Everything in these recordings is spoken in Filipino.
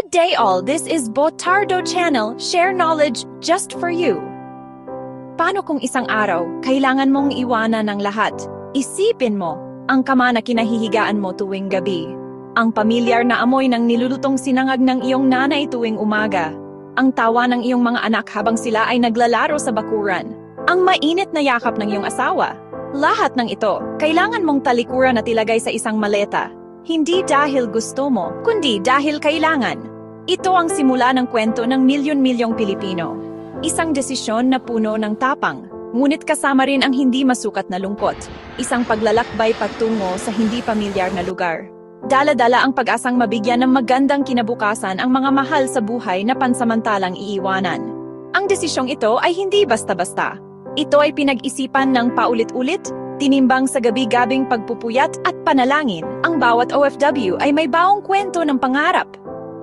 Good day all, this is Botardo Channel, share knowledge just for you. Paano kung isang araw, kailangan mong iwanan ng lahat? Isipin mo, ang kama na kinahihigaan mo tuwing gabi. Ang pamilyar na amoy ng nilulutong sinangag ng iyong nanay tuwing umaga. Ang tawa ng iyong mga anak habang sila ay naglalaro sa bakuran. Ang mainit na yakap ng iyong asawa. Lahat ng ito, kailangan mong talikuran at ilagay sa isang maleta. Hindi dahil gusto mo, kundi dahil kailangan. Ito ang simula ng kwento ng milyon-milyong Pilipino. Isang desisyon na puno ng tapang, ngunit kasama rin ang hindi masukat na lungkot. Isang paglalakbay patungo sa hindi pamilyar na lugar. Dala-dala ang pag-asang mabigyan ng magandang kinabukasan ang mga mahal sa buhay na pansamantalang iiwanan. Ang desisyong ito ay hindi basta-basta. Ito ay pinag-isipan ng paulit-ulit, tinimbang sa gabi-gabing pagpupuyat at panalangin. Ang bawat OFW ay may baong kwento ng pangarap.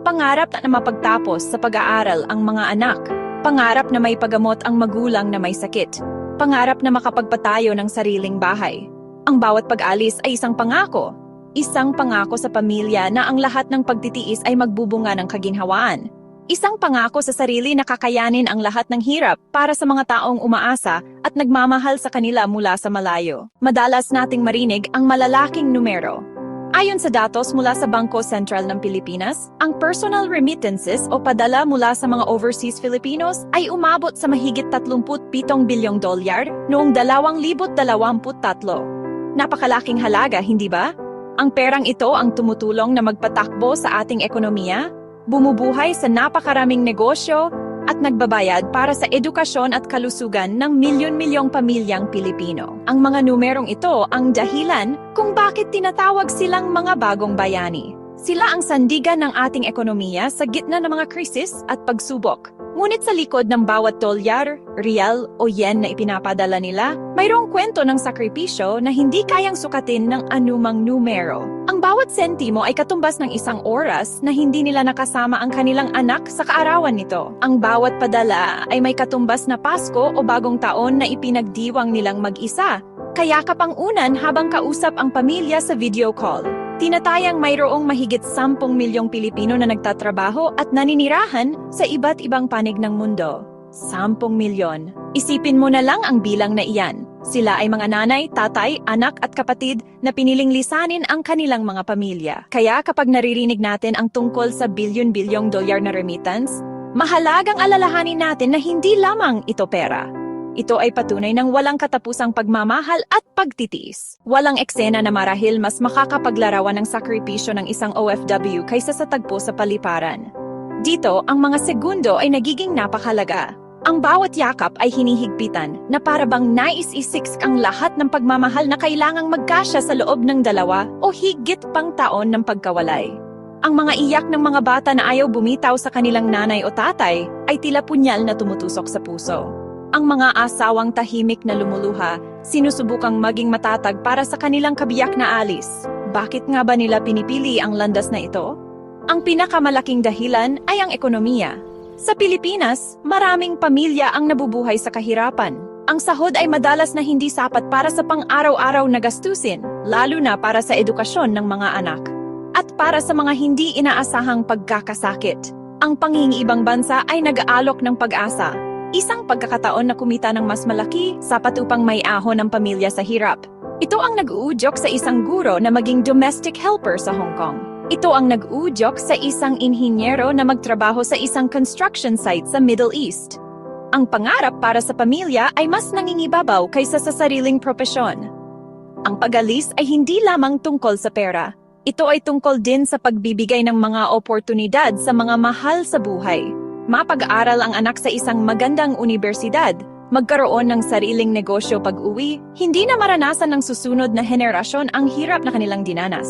Pangarap na mapagtapos sa pag-aaral ang mga anak. Pangarap na may pagamot ang magulang na may sakit. Pangarap na makapagpatayo ng sariling bahay. Ang bawat pag-alis ay isang pangako. Isang pangako sa pamilya na ang lahat ng pagtitiis ay magbubunga ng kaginhawaan. Isang pangako sa sarili na kakayanin ang lahat ng hirap para sa mga taong umaasa at nagmamahal sa kanila mula sa malayo. Madalas nating marinig ang malalaking numero. Ayon sa datos mula sa Bangko Sentral ng Pilipinas, ang personal remittances o padala mula sa mga overseas Filipinos ay umabot sa mahigit 37 bilyong dolyar noong 2023. Napakalaking halaga, hindi ba? Ang perang ito ang tumutulong na magpatakbo sa ating ekonomiya, bumubuhay sa napakaraming negosyo, at nagbabayad para sa edukasyon at kalusugan ng milyon-milyong pamilyang Pilipino. Ang mga numerong ito ang dahilan kung bakit tinatawag silang mga bagong bayani. Sila ang sandigan ng ating ekonomiya sa gitna ng mga krisis at pagsubok. Ngunit sa likod ng bawat dolyar, real o yen na ipinapadala nila, mayroong kwento ng sakripisyo na hindi kayang sukatin ng anumang numero. Ang bawat sentimo ay katumbas ng isang oras na hindi nila nakasama ang kanilang anak sa kaarawan nito. Ang bawat padala ay may katumbas na Pasko o bagong taon na ipinagdiwang nilang mag-isa. Kaya kapangunan habang kausap ang pamilya sa video call. Tinatayang mayroong mahigit 10 milyong Pilipino na nagtatrabaho at naninirahan sa iba't ibang panig ng mundo. 10 milyon. Isipin mo na lang ang bilang na iyan. Sila ay mga nanay, tatay, anak at kapatid na piniling lisanin ang kanilang mga pamilya. Kaya kapag naririnig natin ang tungkol sa bilyon-bilyong dolyar na remittance, mahalagang alalahanin natin na hindi lamang ito pera. Ito ay patunay ng walang katapusang pagmamahal at pagtitiis. Walang eksena na marahil mas makakapaglarawan ng sakripisyo ng isang OFW kaysa sa tagpo sa paliparan. Dito, ang mga segundo ay nagiging napakalaga. Ang bawat yakap ay hinihigpitan na para bang nais isiks ang lahat ng pagmamahal na kailangang magkasya sa loob ng dalawa o higit pang taon ng pagkawalay. Ang mga iyak ng mga bata na ayaw bumitaw sa kanilang nanay o tatay ay tila punyal na tumutusok sa puso. Ang mga asawang tahimik na lumuluha, sinusubukang maging matatag para sa kanilang kabiyak na alis. Bakit nga ba nila pinipili ang landas na ito? Ang pinakamalaking dahilan ay ang ekonomiya. Sa Pilipinas, maraming pamilya ang nabubuhay sa kahirapan. Ang sahod ay madalas na hindi sapat para sa pang-araw-araw na gastusin, lalo na para sa edukasyon ng mga anak. At para sa mga hindi inaasahang pagkakasakit. Ang pangingibang bansa ay nag-aalok ng pag-asa, Isang pagkakataon na kumita ng mas malaki, sapat upang may ahon ng pamilya sa hirap. Ito ang nag-uudyok sa isang guro na maging domestic helper sa Hong Kong. Ito ang nag-uudyok sa isang inhinyero na magtrabaho sa isang construction site sa Middle East. Ang pangarap para sa pamilya ay mas nangingibabaw kaysa sa sariling propesyon. Ang pag-alis ay hindi lamang tungkol sa pera. Ito ay tungkol din sa pagbibigay ng mga oportunidad sa mga mahal sa buhay mapag-aral ang anak sa isang magandang universidad, magkaroon ng sariling negosyo pag-uwi, hindi na maranasan ng susunod na henerasyon ang hirap na kanilang dinanas.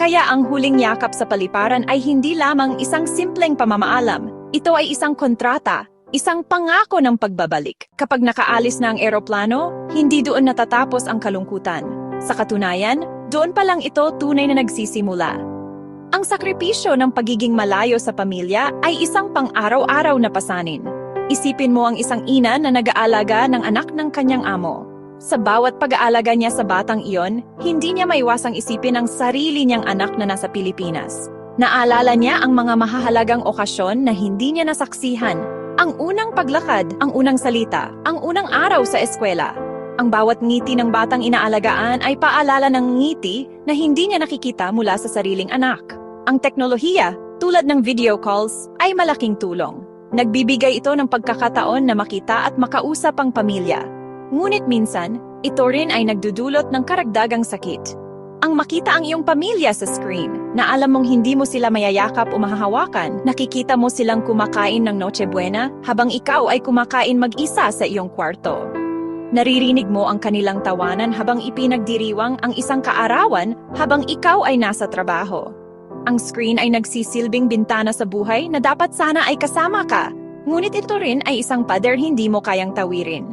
Kaya ang huling yakap sa paliparan ay hindi lamang isang simpleng pamamaalam, ito ay isang kontrata, isang pangako ng pagbabalik. Kapag nakaalis na ang eroplano, hindi doon natatapos ang kalungkutan. Sa katunayan, doon pa lang ito tunay na nagsisimula. Ang sakripisyo ng pagiging malayo sa pamilya ay isang pang-araw-araw na pasanin. Isipin mo ang isang ina na nag-aalaga ng anak ng kanyang amo. Sa bawat pag-aalaga niya sa batang iyon, hindi niya maiwasang isipin ang sarili niyang anak na nasa Pilipinas. Naalala niya ang mga mahahalagang okasyon na hindi niya nasaksihan. Ang unang paglakad, ang unang salita, ang unang araw sa eskwela. Ang bawat ngiti ng batang inaalagaan ay paalala ng ngiti na hindi niya nakikita mula sa sariling anak. Ang teknolohiya, tulad ng video calls, ay malaking tulong. Nagbibigay ito ng pagkakataon na makita at makausap ang pamilya. Ngunit minsan, ito rin ay nagdudulot ng karagdagang sakit. Ang makita ang iyong pamilya sa screen, na alam mong hindi mo sila mayayakap o mahahawakan, nakikita mo silang kumakain ng Noche Buena habang ikaw ay kumakain mag-isa sa iyong kwarto. Naririnig mo ang kanilang tawanan habang ipinagdiriwang ang isang kaarawan habang ikaw ay nasa trabaho. Ang screen ay nagsisilbing bintana sa buhay na dapat sana ay kasama ka, ngunit ito rin ay isang pader hindi mo kayang tawirin.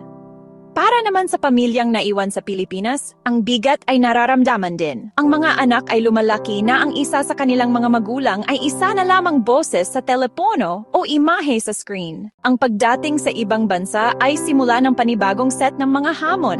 Para naman sa pamilyang naiwan sa Pilipinas, ang bigat ay nararamdaman din. Ang mga anak ay lumalaki na ang isa sa kanilang mga magulang ay isa na lamang boses sa telepono o imahe sa screen. Ang pagdating sa ibang bansa ay simula ng panibagong set ng mga hamon.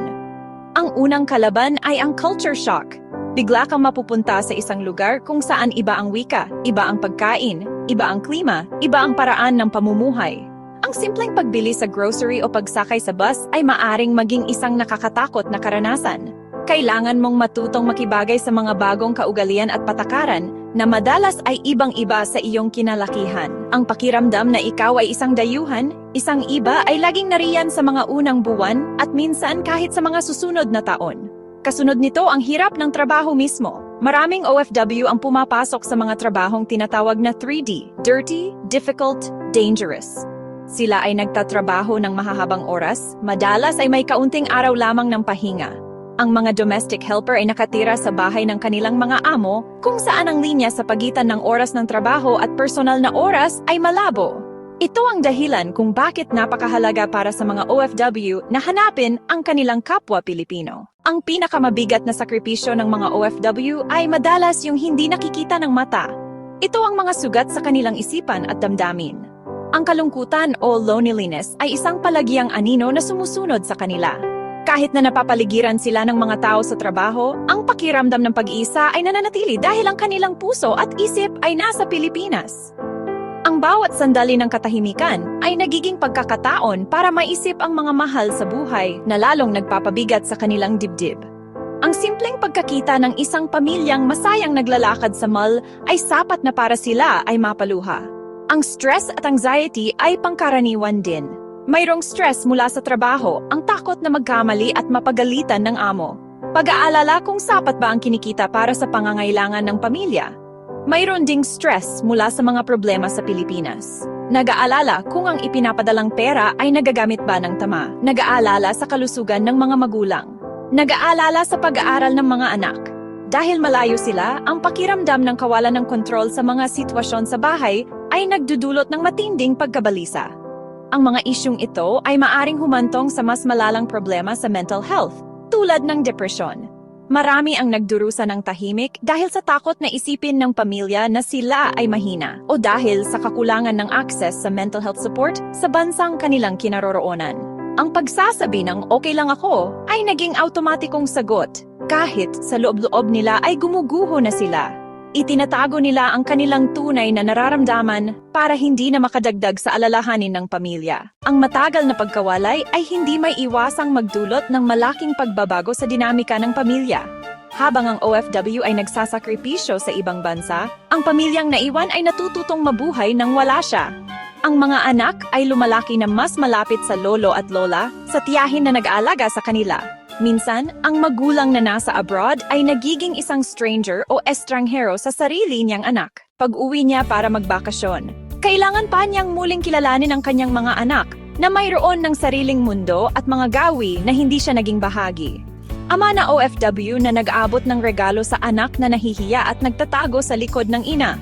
Ang unang kalaban ay ang culture shock. Bigla kang mapupunta sa isang lugar kung saan iba ang wika, iba ang pagkain, iba ang klima, iba ang paraan ng pamumuhay. Ang simpleng pagbili sa grocery o pagsakay sa bus ay maaring maging isang nakakatakot na karanasan. Kailangan mong matutong makibagay sa mga bagong kaugalian at patakaran na madalas ay ibang-iba sa iyong kinalakihan. Ang pakiramdam na ikaw ay isang dayuhan, isang iba ay laging nariyan sa mga unang buwan at minsan kahit sa mga susunod na taon. Kasunod nito ang hirap ng trabaho mismo. Maraming OFW ang pumapasok sa mga trabahong tinatawag na 3D, dirty, difficult, dangerous. Sila ay nagtatrabaho ng mahahabang oras, madalas ay may kaunting araw lamang ng pahinga. Ang mga domestic helper ay nakatira sa bahay ng kanilang mga amo kung saan ang linya sa pagitan ng oras ng trabaho at personal na oras ay malabo. Ito ang dahilan kung bakit napakahalaga para sa mga OFW na hanapin ang kanilang kapwa Pilipino. Ang pinakamabigat na sakripisyo ng mga OFW ay madalas yung hindi nakikita ng mata. Ito ang mga sugat sa kanilang isipan at damdamin. Ang kalungkutan o loneliness ay isang palagiang anino na sumusunod sa kanila. Kahit na napapaligiran sila ng mga tao sa trabaho, ang pakiramdam ng pag-iisa ay nananatili dahil ang kanilang puso at isip ay nasa Pilipinas. Ang bawat sandali ng katahimikan ay nagiging pagkakataon para maisip ang mga mahal sa buhay na lalong nagpapabigat sa kanilang dibdib. Ang simpleng pagkakita ng isang pamilyang masayang naglalakad sa mall ay sapat na para sila ay mapaluha. Ang stress at anxiety ay pangkaraniwan din. Mayroong stress mula sa trabaho, ang takot na magkamali at mapagalitan ng amo. Pag-aalala kung sapat ba ang kinikita para sa pangangailangan ng pamilya. Mayroon ding stress mula sa mga problema sa Pilipinas. Nag-aalala kung ang ipinapadalang pera ay nagagamit ba ng tama. Nag-aalala sa kalusugan ng mga magulang. Nag-aalala sa pag-aaral ng mga anak. Dahil malayo sila, ang pakiramdam ng kawalan ng kontrol sa mga sitwasyon sa bahay ay nagdudulot ng matinding pagkabalisa. Ang mga isyung ito ay maaring humantong sa mas malalang problema sa mental health, tulad ng depresyon. Marami ang nagdurusa ng tahimik dahil sa takot na isipin ng pamilya na sila ay mahina o dahil sa kakulangan ng access sa mental health support sa bansang kanilang kinaroroonan. Ang pagsasabi ng okay lang ako ay naging automatikong sagot kahit sa loob-loob nila ay gumuguho na sila Itinatago nila ang kanilang tunay na nararamdaman para hindi na makadagdag sa alalahanin ng pamilya. Ang matagal na pagkawalay ay hindi may iwasang magdulot ng malaking pagbabago sa dinamika ng pamilya. Habang ang OFW ay nagsasakripisyo sa ibang bansa, ang pamilyang naiwan ay natututong mabuhay nang wala siya. Ang mga anak ay lumalaki na mas malapit sa lolo at lola sa tiyahin na nag-aalaga sa kanila. Minsan, ang magulang na nasa abroad ay nagiging isang stranger o estranghero sa sarili niyang anak. Pag-uwi niya para magbakasyon, kailangan pa niyang muling kilalanin ang kanyang mga anak na mayroon ng sariling mundo at mga gawi na hindi siya naging bahagi. Ama na OFW na nag-abot ng regalo sa anak na nahihiya at nagtatago sa likod ng ina.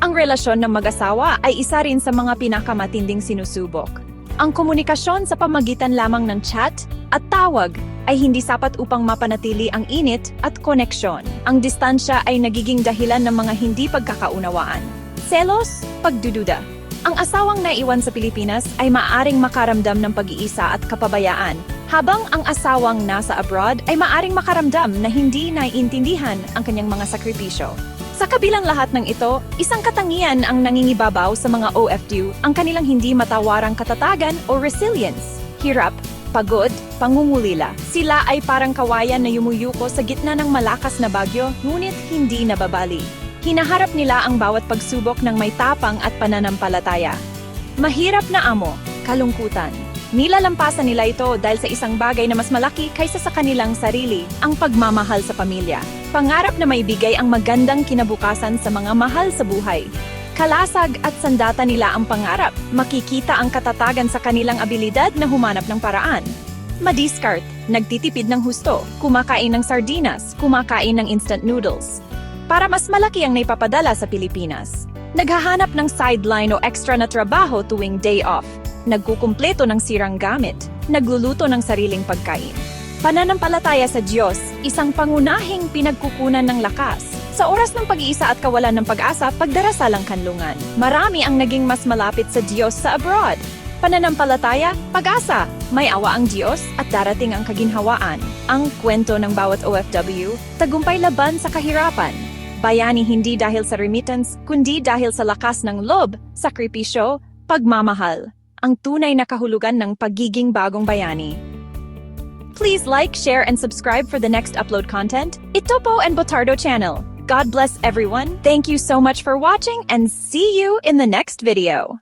Ang relasyon ng mag-asawa ay isa rin sa mga pinakamatinding sinusubok. Ang komunikasyon sa pamagitan lamang ng chat at tawag ay hindi sapat upang mapanatili ang init at koneksyon. Ang distansya ay nagiging dahilan ng mga hindi pagkakaunawaan. Selos, pagdududa. Ang asawang naiwan sa Pilipinas ay maaring makaramdam ng pag-iisa at kapabayaan, habang ang asawang nasa abroad ay maaring makaramdam na hindi naiintindihan ang kanyang mga sakripisyo. Sa kabilang lahat ng ito, isang katangian ang nangingibabaw sa mga OFW ang kanilang hindi matawarang katatagan o resilience. Hirap, pagod, pangungulila. Sila ay parang kawayan na yumuyuko sa gitna ng malakas na bagyo, ngunit hindi nababali. Hinaharap nila ang bawat pagsubok ng may tapang at pananampalataya. Mahirap na amo, kalungkutan. Nilalampasan nila ito dahil sa isang bagay na mas malaki kaysa sa kanilang sarili, ang pagmamahal sa pamilya. Pangarap na maibigay ang magandang kinabukasan sa mga mahal sa buhay. Kalasag at sandata nila ang pangarap, makikita ang katatagan sa kanilang abilidad na humanap ng paraan. Madiskart, nagtitipid ng husto, kumakain ng sardinas, kumakain ng instant noodles. Para mas malaki ang naipapadala sa Pilipinas. Naghahanap ng sideline o extra na trabaho tuwing day off. Nagkukumpleto ng sirang gamit. Nagluluto ng sariling pagkain. Pananampalataya sa Diyos, isang pangunahing pinagkukunan ng lakas. Sa oras ng pag-iisa at kawalan ng pag-asa, pagdarasalang kanlungan. Marami ang naging mas malapit sa Diyos sa abroad. Pananampalataya, pag-asa, may awa ang Diyos at darating ang kaginhawaan. Ang kwento ng bawat OFW, tagumpay laban sa kahirapan. Bayani hindi dahil sa remittance, kundi dahil sa lakas ng lob, sakripisyo, pagmamahal. Ang tunay na kahulugan ng pagiging bagong bayani. Please like, share, and subscribe for the next upload content. Itopo and Botardo channel. God bless everyone. Thank you so much for watching and see you in the next video.